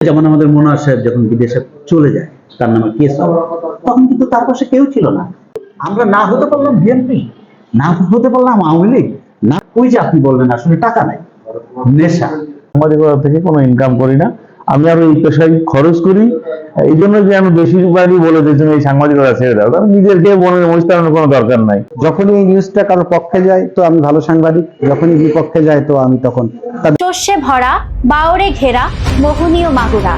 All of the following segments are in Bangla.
যেমন আমাদের মোনার সাহেব যখন বিদেশে চলে যায়, তার নামে কেস তখন কিন্তু তার পাশে কেউ ছিল না। আমরা না হতে পারলাম বিএনপি, না হতে পারলাম আওয়ামী লীগ, না ওই যে আপনি বললেন, আসলে টাকা নাই, নেশা। আমাদের থেকে কোনো ইনকাম করি না। আমি আরও এই পেশায় খরচ করি এই জন্য যে আমি বেশিরভাগই বলে দিয়েছি এই সাংবাদিকতা ছেড়ে দাও। কারণ নিজেরকে মনের মহিষ্ঠানোর কোনো দরকার নাই। যখনই এই নিউজটা কারও পক্ষে যায় তো আমি ভালো সাংবাদিক। যখনই বিপক্ষে যায় তো আমি তখন চষে ভরা বাওরে ঘেরা মোহনীয় মাগুরা।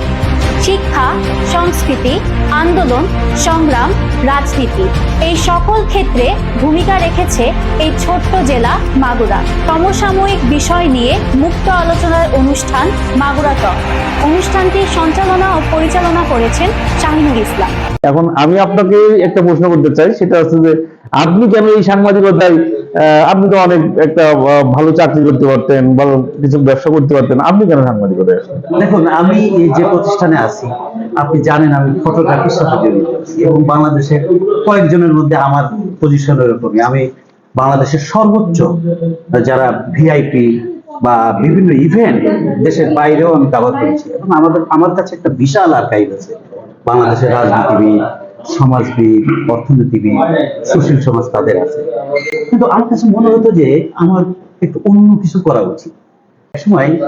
শিক্ষা, সংস্কৃতি, আন্দোলন, সংগ্রাম, রাজনীতি। এই সকল ক্ষেত্রে ভূমিকা রেখেছে এই ছোট্ট জেলা মাগুরা। সমসাময়িক বিষয় নিয়ে মুক্ত আলোচনার অনুষ্ঠান মাগুরা টক। অনুষ্ঠানটির সঞ্চালনা ও পরিচালনা করেছেন শাহিনুর ইসলাম। এখন আমি আপনাকে একটা প্রশ্ন করতে চাই, সেটা হচ্ছে যে আপনি কেন এই সাংবাদিকতায় আপনি তো অনেক একটা ভালো চাকরি করতে পারতেন, ভালো কিছু ব্যবসা করতে পারতেন। আপনি কেন সাংবাদিকতায় দেখুন, আমি এই যে প্রতিষ্ঠানে আছি, আপনি জানেন আমি ফটোগ্রাফির সাথে জড়িত এবং বাংলাদেশের কয়েকজনের মধ্যে আমার পজিশন এরকমই আমি বাংলাদেশের সর্বোচ্চ, যারা ভিআইপি বা বিভিন্ন ইভেন্ট দেশের বাইরেও আমি কভার করেছি। এবং আমাদের, আমার কাছে একটা বিশাল আর্কাইভ আছে, বাংলাদেশের রাজনীতিবিদ সমাজবিদ অর্থনীতিবিদ সুশীল সমাজ তাদের আছে। কিন্তু আমার কাছে মনে হতো যে আমার একটু অন্য কিছু করা উচিত। এক সময়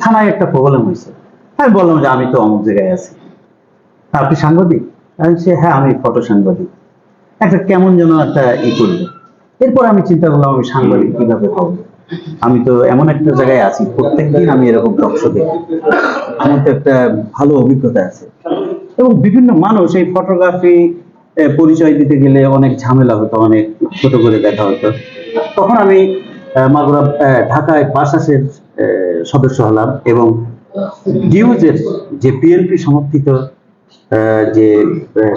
থানায় একটা প্রবলেম হয়েছে। আমি বললাম যে আমি তো অমুক জায়গায় আছি। আপনি সাংবাদিক? বলছি, হ্যাঁ আমি ফটো সাংবাদিক। একটা কেমন যেন একটা ই করল। এরপর আমি চিন্তা করলাম আমি সাংবাদিক কীভাবে হব? আমি তো এমন একটা জায়গায় আছি প্রত্যেকদিন আমি এরকম টকশো দেখি। আমার তো একটা ভালো অভিজ্ঞতা আছে। এবং বিভিন্ন মানুষ এই ফটোগ্রাফি পরিচয় দিতে গেলে অনেক ঝামেলা হতো, অনেক ছোট করে দেখা হতো। তখন আমি মাগুরা ঢাকায় বাসাসের সদস্য হলাম এবং ডিউজের যে বিএনপি সমর্থিত যে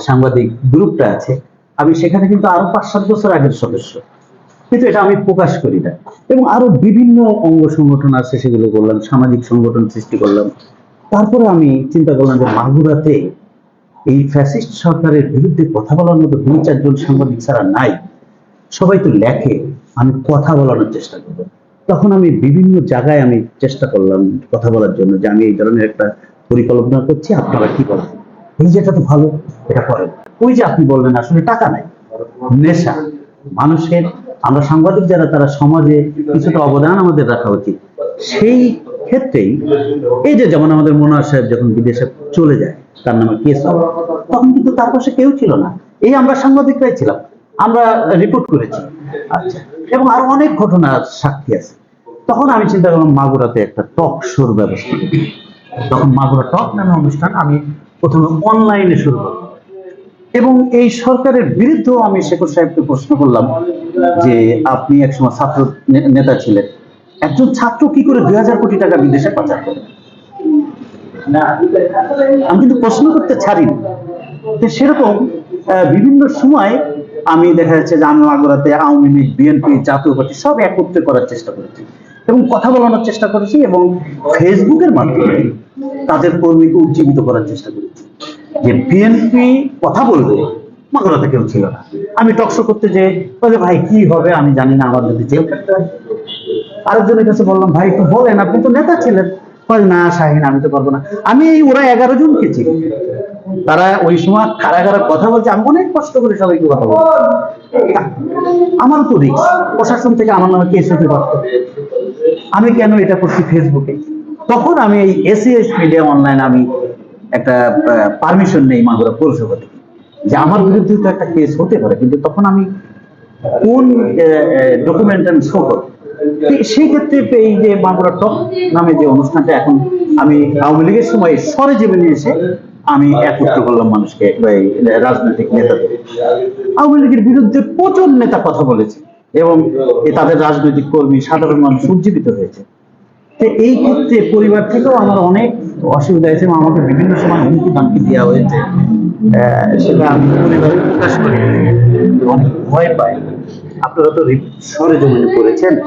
সাংবাদিক গ্রুপটা আছে, আমি সেখানে কিন্তু আরও পাঁচ সাত বছর আগের সদস্য। কিন্তু এটা আমি প্রকাশ করি না। এবং আরও বিভিন্ন অঙ্গ সংগঠন আছে সেগুলো করলাম, সামাজিক সংগঠন সৃষ্টি করলাম। তারপরে আমি চিন্তা করলাম যে মাগুরাতে এই ফ্যাসিস্ট সরকারের বিরুদ্ধে কথা বলার মতো দুই চারজন সাংবাদিক ছাড়া নাই। সবাই তো লেখে, আমি কথা বলানোর চেষ্টা করব। তখন আমি বিভিন্ন জায়গায় আমি চেষ্টা করলাম কথা বলার জন্য যে আমি এই ধরনের একটা পরিকল্পনা করছি, আপনারা কি বলেন? এই যেটা তো ভালো, এটা করেন ওই যে আপনি বললেন, আসলে টাকা নাই, নেশা। মানুষের, আমরা সাংবাদিক যারা, তারা সমাজে কিছুটা অবদান আমাদের রাখা উচিত। সেই ক্ষেত্রেই এই যে যেমন আমাদের মোনার সাহেব যখন বিদেশে চলে যায়, তার নামে কেস হয়, তখন কিন্তু তার পাশে কেউ ছিল না। এই আমরা সাংবাদিকরাই ছিলাম, আমরা রিপোর্ট করেছি। আচ্ছা এবং আরও অনেক ঘটনার সাক্ষী আছে। তখন আমি চিন্তা করলাম, মাগুরাতে একটা টক শোর ব্যবস্থা। তখন মাগুরা টক নামে অনুষ্ঠান, আমি প্রথমে অনলাইনে শুরু করি এবং এই সরকারের বিরুদ্ধেও আমি শেখর সাহেবকে প্রশ্ন করলাম যে, আপনি একসময় ছাত্র নেতা ছিলেন। একজন ছাত্র কি করে দুই হাজার কোটি টাকা বিদেশে পাচার করে? আমি কিন্তু প্রশ্ন করতে ছাড়িনি। তো সেরকম বিভিন্ন সময় আমি দেখা যাচ্ছে যে আমি মাগুরাতে আওয়ামী লীগ, বিএনপি, জাতীয় পার্টি সব একত্রে করার চেষ্টা করেছি এবং কথা বলানোর চেষ্টা করেছি এবং ফেসবুকের মাধ্যমে তাদের কর্মীকে উজ্জীবিত করার চেষ্টা করেছি। যে বিএনপি কথা বলবে, মাগুরাতে কেউ ছিল না। আমি টকশো করতে যে ভাই, কি হবে আমি জানি না, আমার যদি হয় আরেকজনের কাছে বললাম ভাই একটু বলেন আপনি তো নেতা ছিলেন। বলে, না শাহিন আমি তো পারব না। আমি এই ওরা এগারো জনকে চিনি। তারা ওই সময় কারা কারা কথা বলছে আমি অনেক কষ্ট করে সবাইকে কথা বলছি। আমার তো রিক্স প্রশাসন থেকে আমার নামে কেস হতে পারতো। আমি কেন এটা করছি ফেসবুকে? তখন আমি এই এসিএস মিডিয়া অনলাইন আমি একটা পারমিশন নেই মাগুরা পৌরসভা থেকে। যে আমার বিরুদ্ধে তো একটা কেস হতে পারে কিন্তু তখন আমি কোন ডকুমেন্ট আমি শো করব তো সেই ক্ষেত্রে এই যে মাগুরা টক নামে যে অনুষ্ঠানটা এখন আমি আওয়ামী লীগের সময় সরে জীবনে এসে আমি একত্র করলাম মানুষকে রাজনৈতিক নেতাদের। আওয়ামী লীগের বিরুদ্ধে প্রচুর নেতা কথা বলেছে এবং তাদের রাজনৈতিক কর্মী, সাধারণ মানুষ উজ্জীবিত হয়েছে। এই ক্ষেত্রে পরিবার থেকেও আমার অনেক অসুবিধা হয়েছে আমাকে বিভিন্ন সময় হুমকি দামকি দেওয়া হয়েছে। সেটা আমি পরিবারে প্রকাশ করি। অনেক ভয় পাই। আপনারা তো রি- সরে জমিনে করেছেন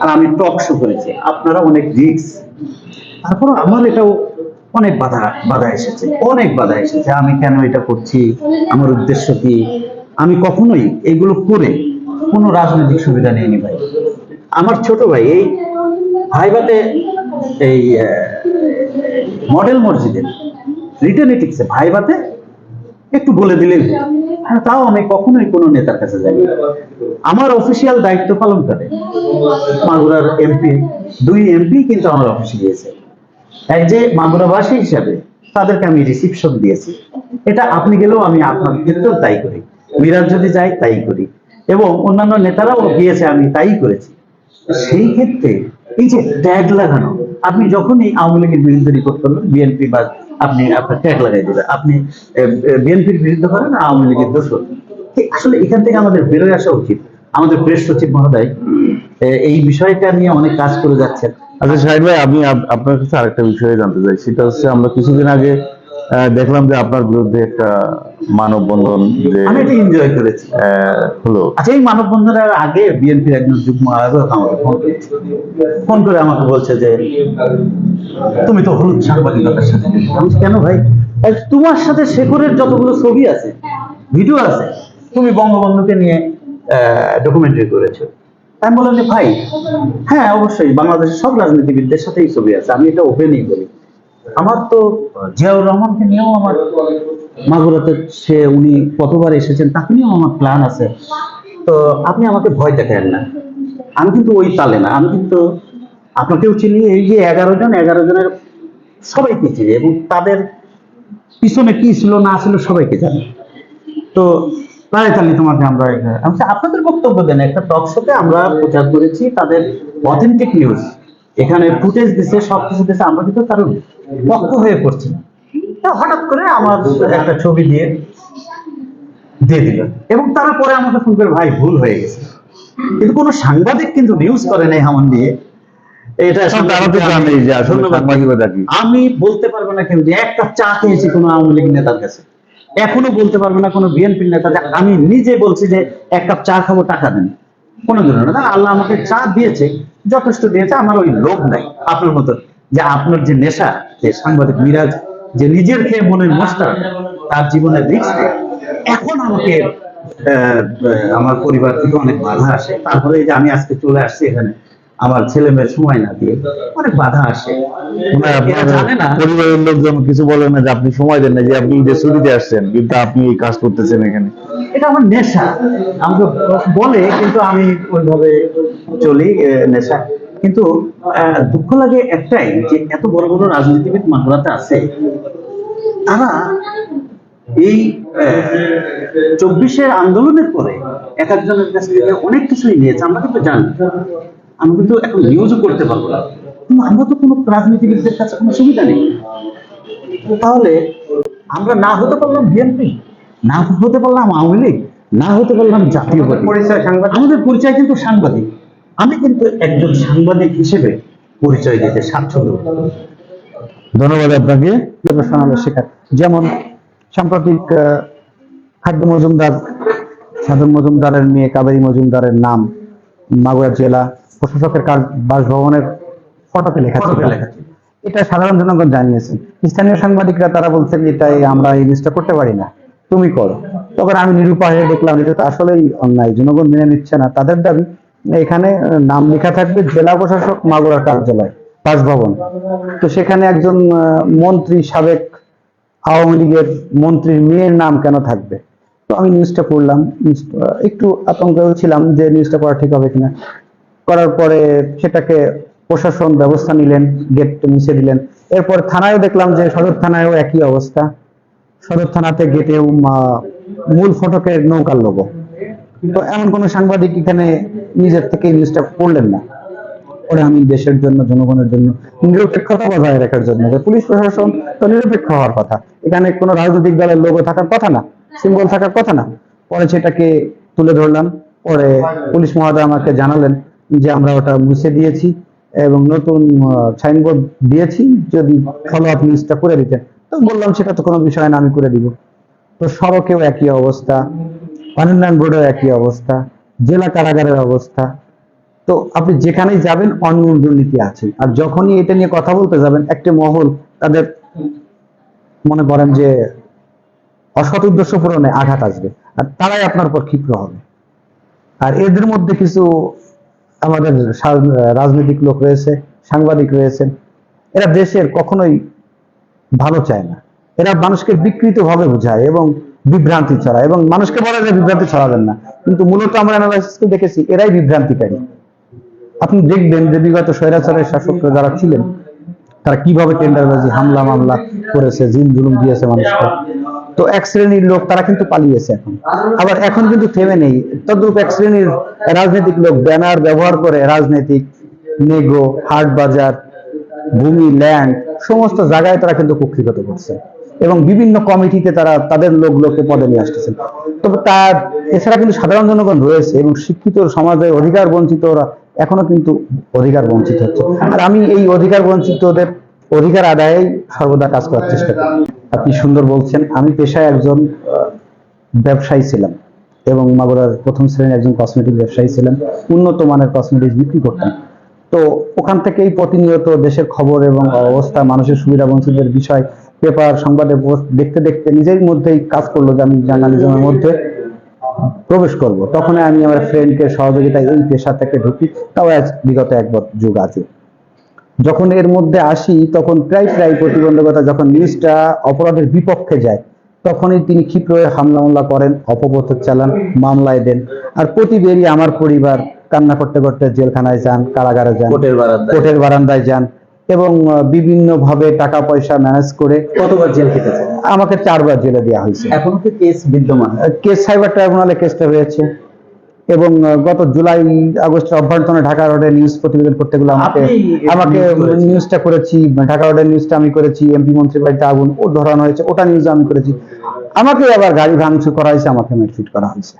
আর আমি টক শো করেছি। আপনারা অনেক রিক্স। তারপর আমার এটাও অনেক বাধা বাধা এসেছে, অনেক বাধা এসেছে। আমি কেন এটা করছি? আমার উদ্দেশ্য কি? আমি কখনোই এগুলো করে কোনো রাজনৈতিক সুবিধা নিইনি ভাই। আমার ছোট ভাই, এই ভাইবাতে এই মডেল মসজিদে রিটার্ন এটিক্সে ভাইভাতে একটু বলে হতো। হ্যাঁ, তাও আমি কখনোই কোনো নেতার কাছে যাই আমার অফিসিয়াল দায়িত্ব পালন করে মাগুরার এমপি দুই এমপি কিন্তু আমার অফিসে গিয়েছে। এক যে মাগুরাবাসী হিসাবে তাদেরকে আমি রিসিপশন দিয়েছি। এটা আপনি গেলেও আমি আপনার ক্ষেত্রেও তাই করি। মিরাজ যদি যাই তাই করি। এবং অন্যান্য নেতারাও গিয়েছে আমি তাই করেছি। সেই ক্ষেত্রে এই যে ট্যাগ লাগানো আপনি যখনই আওয়ামী লীগের বিরুদ্ধে রিপোর্ট করবেন বিএনপি বা আপনি আপনার ট্যাগ লাগাই দেবেন আপনি বিএনপির বিরুদ্ধে করেন আওয়ামী লীগের দোষ আসলে এখান থেকে আমাদের বেরোয় আসা উচিত। আমাদের প্রেস সচিব মহোদয় এই বিষয়টা নিয়ে অনেক কাজ করে যাচ্ছেন। আচ্ছা সাহেব ভাই, আমি আপনার কাছে আরেকটা বিষয়ে জানতে চাই। সেটা হচ্ছে আমরা কিছুদিন আগে দেখলাম যে আপনার বিরুদ্ধে একটা মানববন্ধন যে আমি এটা এনজয় করেছি। হলো। আচ্ছা এই মানববন্ধনের আগে বিএনপির একজন যুগ্ম আয়োজক আমাকে ফোন করেছে। ফোন করে আমাকে বলছে যে তুমি তো হলুদ সাংবাদিকতার সাথে আমি কেন ভাই? তোমার সাথে শেখরের যতগুলো ছবি আছে ভিডিও আছে তুমি বঙ্গবন্ধুকে নিয়ে ডকুমেন্টারি করেছ। আমি বললাম যে ভাই হ্যাঁ অবশ্যই। বাংলাদেশের সব রাজনীতিবিদদের সাথেই ছবি আছে। আমি এটা ওপেনই বলি। আমার তো জিয়াউর রহমানকে নিয়েও আমার মাগুরাতে সে উনি কতবার এসেছেন, তাকে নিয়েও আমার প্ল্যান আছে। তো আপনি আমাকে ভয় দেখেন না। আমি কিন্তু ওই তালে না, আমি কিন্তু আপনাকেও চিনি, এই যে এগারো জন, এগারো জনের সবাইকে চিনি এবং তাদের পিছনে কি ছিল, না ছিল সবাইকে জানি। তো তাই তাহলে তোমাকে আমরা এখানে- আপনাদের বক্তব্য দেন, একটা টক শোতে আমরা প্রচার করেছি তাদের অথেন্টিক নিউজ এখানে ফুটেজ দিছে সব কিছু দিছে আমরা কিন্তু কারণ পক্ষ হয়ে করছি না। তা হঠাৎ করে আমার একটা ছবি দিয়ে দিয়ে দিল। এবং তারা পরে আমাকে ফোন করে ভাই ভুল হয়ে গেছে। কিন্তু কোনো সাংবাদিক কিন্তু নিউজ করে নাই আমার দিয়ে এটা তারা আমি বলতে পারব না কেউ যে এক কাপ চা খেয়েছি কোনো আওয়ামী লীগ নেতার কাছে। এখনও বলতে পারব না কোনো বিএনপির নেতা আমি নিজে বলছি যে এক কাপ চা খাব টাকা দেন। কোনো দিন না। আল্লাহ আমাকে চা দিয়েছে যথেষ্ট দিয়েছে আমার ওই লোভ নাই। আপনার মতো যে আপনার যে নেশা যে সাংবাদিক মিরাজ যে নিজের খেয়ে মনের মস্তার তার জীবনের রিক্স এখন আমাকে আমার পরিবার থেকে অনেক বাধা আসে। তারপরে যে আমি আজকে চলে আসছি এখানে আমার ছেলে মেয়ের সময় না দিয়ে অনেক বাধা আসে। পরিবারের লোকজন কিছু বলেন না যে আপনি সময় দেন না যে আপনি ঈদের ছুটিতে আসছেন কিন্তু আপনি এই কাজ করতেছেন এখানে। এটা আমার নেশা। আমাকে বলে, কিন্তু আমি ওইভাবে চলি নেশা। কিন্তু দুঃখ লাগে একটাই, যে এত বড় বড় রাজনীতিবিদ মাগুরাতে আছে, তারা এই চব্বিশের আন্দোলনের পরে এক একজনের কাছ থেকে অনেক কিছুই নিয়েছে। আমরা কিন্তু জানি, আমরা কিন্তু এখন নিউজও করতে পারব না। কিন্তু আমরা তো কোনো রাজনীতিবিদদের কাছে কোনো সুবিধা নেই। তাহলে আমরা না হতে পারলাম বিএনপি? না হতে পারলাম আওয়ামী লীগ না হতে পারলাম জাতীয় পার্টি। পরিচয় সাংবাদিক। আমাদের পরিচয় কিন্তু সাংবাদিক। আমি কিন্তু একজন সাংবাদিক হিসেবে পরিচয় দিতে স্বাচ্ছন্দ্য ধন্যবাদ আপনাকে। শেখার যেমন সাম্প্রতিক খাদ্য মজুমদার সাধন মজুমদারের মেয়ে কাবেরী মজুমদারের নাম মাগুরা জেলা প্রশাসকের কার বাসভবনের ফটোতে লেখা ছিল। লেখা এটা সাধারণ জনগণ জানিয়েছেন স্থানীয় সাংবাদিকরা তারা বলছেন এটাই আমরা এই জিনিসটা করতে পারি না। তুমি করো। তখন আমি নিরুপায় হয়ে দেখলাম এটা তো আসলেই অন্যায়, জনগণ মেনে নিচ্ছে না। তাদের দাবি, এখানে নাম লেখা থাকবে জেলা প্রশাসক মাগুরা কার্যালয়, বাসভবন। তো সেখানে একজন মন্ত্রী সাবেক আওয়ামী লীগের মন্ত্রীর মেয়ের নাম কেন থাকবে? তো আমি নিউজটা পড়লাম একটু আতঙ্ক ছিলাম যে নিউজটা করা ঠিক হবে কিনা। করার পরে সেটাকে প্রশাসন ব্যবস্থা নিলেন গেট মুছে দিলেন। এরপর থানায়ও দেখলাম যে সদর থানায়ও একই অবস্থা। সদর থানাতে গেটে মূল ফটকের নৌকার লোগো। তো এমন কোন সাংবাদিক এখানে নিজের থেকে নিউজটা পড়লেন না। ওরা আমি দেশের জন্য, জনগণের জন্য নিরপেক্ষতা বজায় রাখার জন্য পুলিশ প্রশাসন তো নিরপেক্ষ হওয়ার কথা। এখানে কোনো রাজনৈতিক দলের লোগো থাকার কথা না সিম্বল থাকার কথা না। পরে সেটাকে তুলে ধরলাম, পরে পুলিশ মহোদয় আমাকে জানালেন যে আমরা ওটা মুছে দিয়েছি এবং নতুন সাইনবোর্ড দিয়েছি। যদি ফলো আপ নিউজটা করে দিতেন। তো বললাম, সেটা তো কোনো বিষয় না, আমি করে দিব। তো সড়কেও একই অবস্থা পানিউন্নয়ন বোর্ডেও একই অবস্থা, জেলা কারাগারের অবস্থা। তো আপনি যেখানেই যাবেন, অনিয়ম দুর্নীতি আছে। আর যখনই এটা নিয়ে কথা বলতে যাবেন, একটি মহল তাদের মনে করেন যে অসৎ উদ্দেশ্য পূরণে আঘাত আসবে। আর তারাই আপনার উপর ক্ষিপ্র হবে। আর এদের মধ্যে কিছু আমাদের রাজনৈতিক লোক রয়েছে, সাংবাদিক রয়েছেন। এরা দেশের কখনোই ভালো চায় না। এরা মানুষকে বিকৃত ভাবে বোঝায় এবং বিভ্রান্তি ছড়ায় এবং মানুষকে বলে যে বিভ্রান্তি ছড়াবেন না। কিন্তু মূলত আমরা অ্যানালাইসিসকে দেখেছি, এরাই বিভ্রান্তিকারী। আপনি দেখবেন যে বিগত স্বৈরাচারের শাসকরা যারা ছিলেন, তারা কীভাবে টেন্ডারবাজি, হামলা, মামলা করেছে, জিন জুলুম দিয়েছে মানুষকে। তো এক শ্রেণির লোক, তারা কিন্তু পালিয়েছে এখন। আবার এখন কিন্তু থেমে নেই। তদ্রুপ এক শ্রেণির রাজনৈতিক লোক, ব্যানার ব্যবহার করে রাজনৈতিক, নেগো হাট বাজার ভূমি, ল্যান্ড সমস্ত জায়গায় তারা কিন্তু কুক্ষিগত করছে। এবং বিভিন্ন কমিটিতে তারা তাদের লোকগুলোকে পদে নিয়ে আসতেছেন তবে তার, এছাড়া কিন্তু সাধারণ জনগণ রয়েছে এবং শিক্ষিত সমাজে অধিকার বঞ্চিতরা এখনও কিন্তু অধিকার বঞ্চিত হচ্ছে। আর আমি এই অধিকার বঞ্চিতদের অধিকার আদায়ে সর্বদা কাজ করার চেষ্টা করি। আপনি সুন্দর বলছেন, আমি পেশায় একজন ব্যবসায়ী ছিলাম এবং মাগুরার প্রথম শ্রেণির একজন কসমেটিক ব্যবসায়ী ছিলাম। উন্নত মানের কসমেটিক্স বিক্রি করতাম। তো ওখান থেকেই প্রতিনিয়ত দেশের খবর এবং অবস্থা মানুষের সুবিধা বঞ্চিতের বিষয় পেপার সংবাদে দেখতে দেখতে নিজের মধ্যেই কাজ করল যে আমি জার্নালিজমের মধ্যে প্রবেশ করব। তখন আমি আমার ফ্রেন্ডকে সহযোগিতায় এই পেশা থেকে ঢুকি। তাও আজ বিগত এক যুগ আছে। যখন এর মধ্যে আসি তখন প্রায় প্রায় প্রতিবন্ধকতা যখন নিউজটা অপরাধের বিপক্ষে যায় তখনই তিনি ক্ষিপ্র হয়ে হামলা মামলা করেন অপপ্রচার চালান মামলায় দেন। আর প্রতিবেরই আমার পরিবার কান্না করতে করতে জেলখানায় যান কারাগারে যান কোর্টের বারান্দায় যান। এবং বিভিন্ন ভাবে টাকা পয়সা ম্যানেজ করে কতবার জেল খেটেছে আমাকে চারবার জেলে দেওয়া হয়েছে। এখন কি কেস বিদ্যমান? কেস সাইবার ট্রাইব্যুনালে কেসটা হয়েছে। এবং গত জুলাই আগস্টের অভ্যর্থনে ঢাকা রোডে নিউজ প্রতিবেদন করতে গেলে আমাকে আমাকে নিউজটা করেছি ঢাকা রোডের নিউজটা আমি করেছি এমপি মন্ত্রী বাড়িতে আগুন ও ধরানো হয়েছে ওটা নিউজ আমি করেছি। আমাকে আবার গাড়ি ভাঙচুর করা হয়েছে আমাকে মেটফিট করা হয়েছে।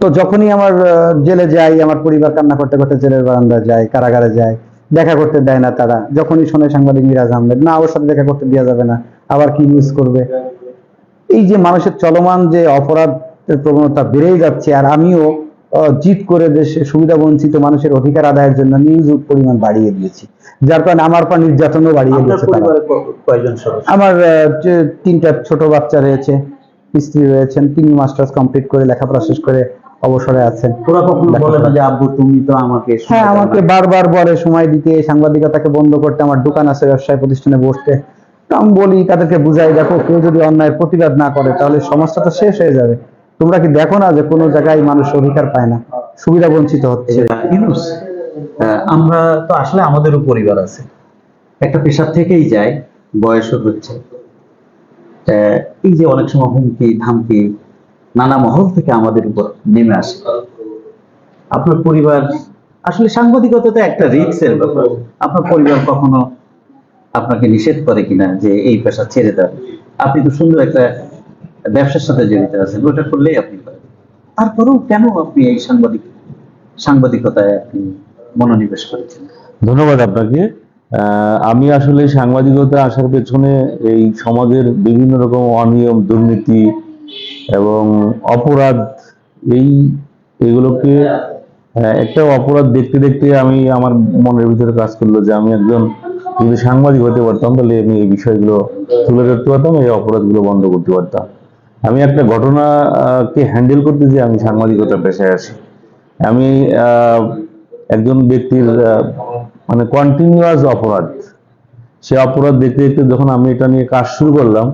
তো যখনই আমার জেলে যাই আমার পরিবার কান্না করতে করতে জেলের বারান্দা যায় কারাগারে যায় দেখা করতে দেয় না তারা যখনই শোনে সাংবাদিক মিরাজ আহমেদ না ওর সাথে দেখা করতে দেওয়া যাবে না আবার কি নিউজ করবে? এই যে মানুষের চলমান যে অপরাধের প্রবণতা বেড়েই যাচ্ছে। আর আমিও জিদ করে দেশে সুবিধা বঞ্চিত মানুষের অধিকার আদায়ের জন্য নিউজ পরিমাণ বাড়িয়ে দিয়েছি। যার কারণে আমার পর নির্যাতনও বাড়িয়ে দিয়েছে আমার তিনটা ছোট বাচ্চা রয়েছে স্ত্রী রয়েছেন তিনি মাস্টার্স কমপ্লিট করে লেখাপড়া শেষ করে অবসরে আছেন। ওরা কখনো বলে না যে আব্বু তুমি তো আমাকে হ্যাঁ আমাকে বারবার বলে সময় দিতে সাংবাদিকতাকে বন্ধ করতে আমার দোকান আছে ব্যবসায় প্রতিষ্ঠানে বসতে। আমি বলি তাদেরকে বুঝাই দেখো কেউ যদি অন্যায়ের প্রতিবাদ না করে তাহলে সমস্যা তো শেষ হয়ে যাবে। তোমরা কি দেখো না যে কোনো জায়গায় মানুষ অধিকার পায় না? সুবিধা বঞ্চিত হচ্ছে। আমরা তো আসলে আমাদেরও পরিবার আছে। একটা পেশা থেকেই যায়, বয়সও হচ্ছে। এই যে অনেক সময় হুমকি, ধামকি নানা মহল থেকে আমাদের উপর নেমে আসে। আপনার পরিবার, আসলে সাংবাদিকতা তো একটা রিক্সের ব্যাপার। আপনার পরিবার কখনো আপনাকে নিষেধ করে কিনা যে এই পেশা ছেড়ে দেন আপনি তো সুন্দর একটা ব্যবসার সাথে জড়িত আছেন ওটা করলেই আপনি পারেন। তারপরেও কেন আপনি এই সাংবাদিক সাংবাদিকতায় আপনি মনোনিবেশ করেছেন? ধন্যবাদ আপনাকে। আমি আসলে সাংবাদিকতা আসার পেছনে এই সমাজের বিভিন্ন রকম অনিয়ম দুর্নীতি এবং অপরাধ এই এগুলোকে আহ, একটা অপরাধ দেখতে দেখতে আমি আমার মনের ভিতরে কাজ করল যে আমি একজন যদি সাংবাদিক হতে পারতাম তাহলে আমি এই বিষয়গুলো তুলে ধরতে পারতাম এই অপরাধগুলো বন্ধ করতে পারতাম। আমি একটা ঘটনাকে হ্যান্ডেল করতে যে আমি সাংবাদিকতা পেশায় আসি আমি একজন ব্যক্তির মানে কন্টিনিউয়াস অপরাধ। সে অপরাধ দেখতে দেখতে যখন আমি এটা নিয়ে কাজ শুরু করলাম,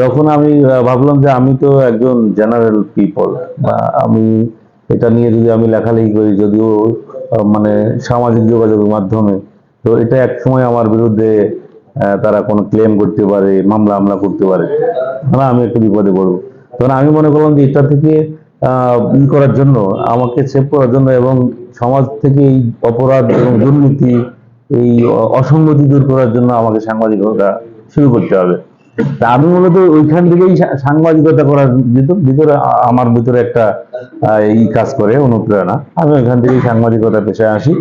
তখন আমি ভাবলাম যে আমি তো একজন জেনারেল পিপল বা আমি এটা নিয়ে যদি আমি লেখালেখি করি, যদিও মানে সামাজিক যোগাযোগের মাধ্যমে, তো এটা এক সময় আমার বিরুদ্ধে তারা কোনো ক্লেম করতে পারে, মামলা হামলা করতে পারে। মানে আমি একটু বিপদে পড়ব। তখন আমি মনে করলাম যে এটা থেকে ই করার জন্য, আমাকে সেভ করার জন্য এবং সমাজ থেকে এই অপরাধ এবং দুর্নীতি, এই অসঙ্গতি দূর করার জন্য আমাকে সাংবাদিকতা শুরু করতে হবে। তা আমি মূলত ওইখান থেকেই সাংবাদিকতা করার ভিতর- আমার ভিতরে একটা এই কাজ করে, অনুপ্রেরণা। আমি ওইখান থেকেই সাংবাদিকতা পেশায় আসি।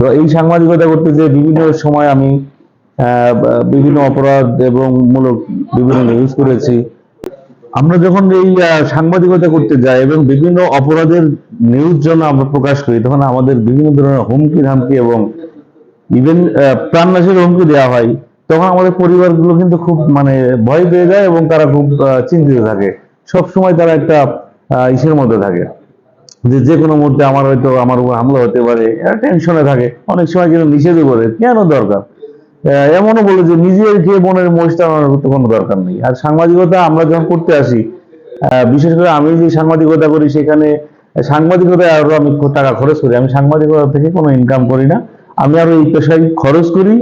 তো এই সাংবাদিকতা করতে যে বিভিন্ন সময় আমি বিভিন্ন অপরাধ এবং মূলক বিভিন্ন নিউজ করেছি। আমরা যখন এই সাংবাদিকতা করতে যাই এবং বিভিন্ন অপরাধের নিউজ জন্য আমরা প্রকাশ করি, তখন আমাদের বিভিন্ন ধরনের হুমকি ধামকি এবং ইভেন প্রাণনাশের হুমকি দেওয়া হয়, তখন আমাদের পরিবারগুলো কিন্তু খুব মানে ভয় পেয়ে যায় এবং তারা খুব চিন্তিত থাকে। সব সময় তারা একটা ইসের মধ্যে থাকে। যে যে কোনো মুহূর্তে আমার হয়তো, আমার উপর হামলা হতে পারে টেনশনে থাকে। অনেক সময় কিন্তু নিষেধও করে। কেন দরকার? এমনও বলে যে নিজের খেয়ে বোনের মহিষ টানানোর কোনো দরকার নেই। আর সাংবাদিকতা আমরা যখন করতে আসি বিশেষ করে আমি যে সাংবাদিকতা করি, সেখানে সাংবাদিকতায় আরও আমি টাকা খরচ করি। আমি সাংবাদিকতা থেকে কোনো ইনকাম করি না। আমি আরও এই পেশায় খরচ করি।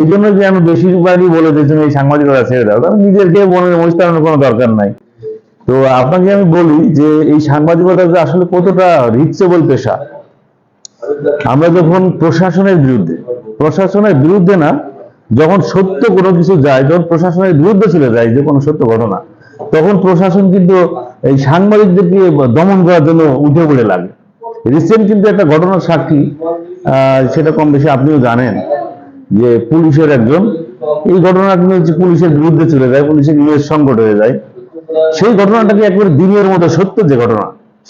এই জন্য যে আমি বেশিরভাগই বলে দিয়েছেন এই সাংবাদিকতা ছেড়ে দাও। কারণ নিজের খেয়ে বোনের মহিষ টানানোর কোনো দরকার নাই। তো আপনাকে আমি বলি যে, এই সাংবাদিকতা যে আসলে কতটা রিচেবল পেশা, আমরা যখন প্রশাসনের বিরুদ্ধে প্রশাসনের বিরুদ্ধে না যখন সত্য কোনো কিছু যায়, যখন প্রশাসনের বিরুদ্ধে চলে যায়, যে কোনো সত্য ঘটনা, তখন প্রশাসন কিন্তু এই সাংবাদিকদেরকে দমন করার জন্য উঠে পড়ে লাগে। রিসেন্ট কিন্তু একটা ঘটনার সাক্ষী সেটা কম বেশি আপনিও জানেন, যে পুলিশের একজন, এই ঘটনা কিন্তু হচ্ছে পুলিশের বিরুদ্ধে চলে যায়, পুলিশের ইমেজ সংকট হয়ে যায়। সেই ঘটনাটাকে একবারে দিনের মতো সত্য যে ঘটনা,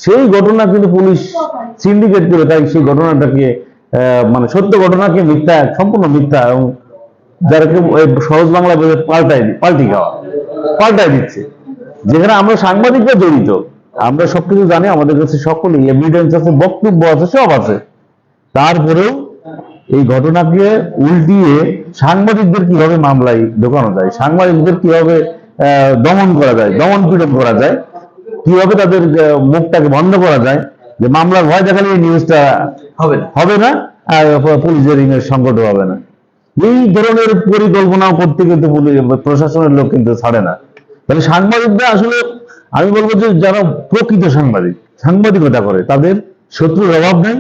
সেই ঘটনা কিন্তু পুলিশ সিন্ডিকেট করে তাই সেই ঘটনাটাকে মানে সত্য ঘটনাকে মিথ্যা, সম্পূর্ণ মিথ্যা এবং যারাকে সহজ বাংলা বলে পাল্টাই পাল্টি খাওয়া। পাল্টাই দিচ্ছে। যেখানে আমরা সাংবাদিকরা জড়িত আমরা সবকিছু জানি আমাদের কাছে সকলেই এভিডেন্স আছে বক্তব্য আছে সব আছে। তারপরেও এই ঘটনাকে উল্টিয়ে সাংবাদিকদের কীভাবে মামলায় ঢোকানো যায় সাংবাদিকদের কীভাবে আহ, দমন করা যায় দমন পীড়ন করা যায় কীভাবে তাদের মুখটাকে বন্ধ করা যায় যে মামলার ভয় দেখালে এই নিউজটা হবে না। হবে না আর পুলিশের সংকট হবে না। এই ধরনের পরিকল্পনা করতে কিন্তু পুলিশ প্রশাসনের লোক কিন্তু ছাড়ে না। তাহলে সাংবাদিকরা আসলে, আমি বলব যে যারা প্রকৃত সাংবাদিক, সাংবাদিকতা করে, তাদের শত্রুর অভাব নেই।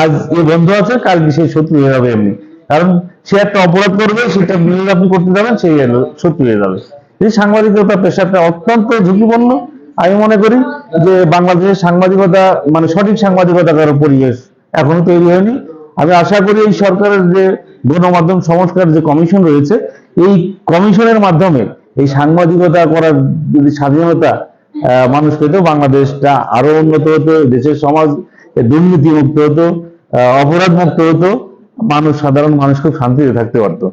আজ এ বন্ধ আছে, কালকে সেই শত্রু হয়ে যাবে এমনি। কারণ সে একটা অপরাধ করবে, সেটা বিরোধ আপনি করতে যাবেন সেই শত্রু হয়ে যাবে। এই সাংবাদিকতা পেশাটা অত্যন্ত ঝুঁকিপূর্ণ। আমি মনে করি যে বাংলাদেশের সাংবাদিকতা মানে সঠিক সাংবাদিকতা করার পরিবেশ এখনও তৈরি হয়নি। আমি আশা করি এই সরকারের যে গণমাধ্যম সংস্কার যে কমিশন রয়েছে, এই কমিশনের মাধ্যমে এই সাংবাদিকতা করার যদি স্বাধীনতা মানুষ পেত, বাংলাদেশটা আরও উন্নত হতো, দেশের সমাজ দুর্নীতি মুক্ত হতো অপরাধ মুক্ত হতো, মানুষ, সাধারণ মানুষ খুব শান্তিতে থাকতে পারতো।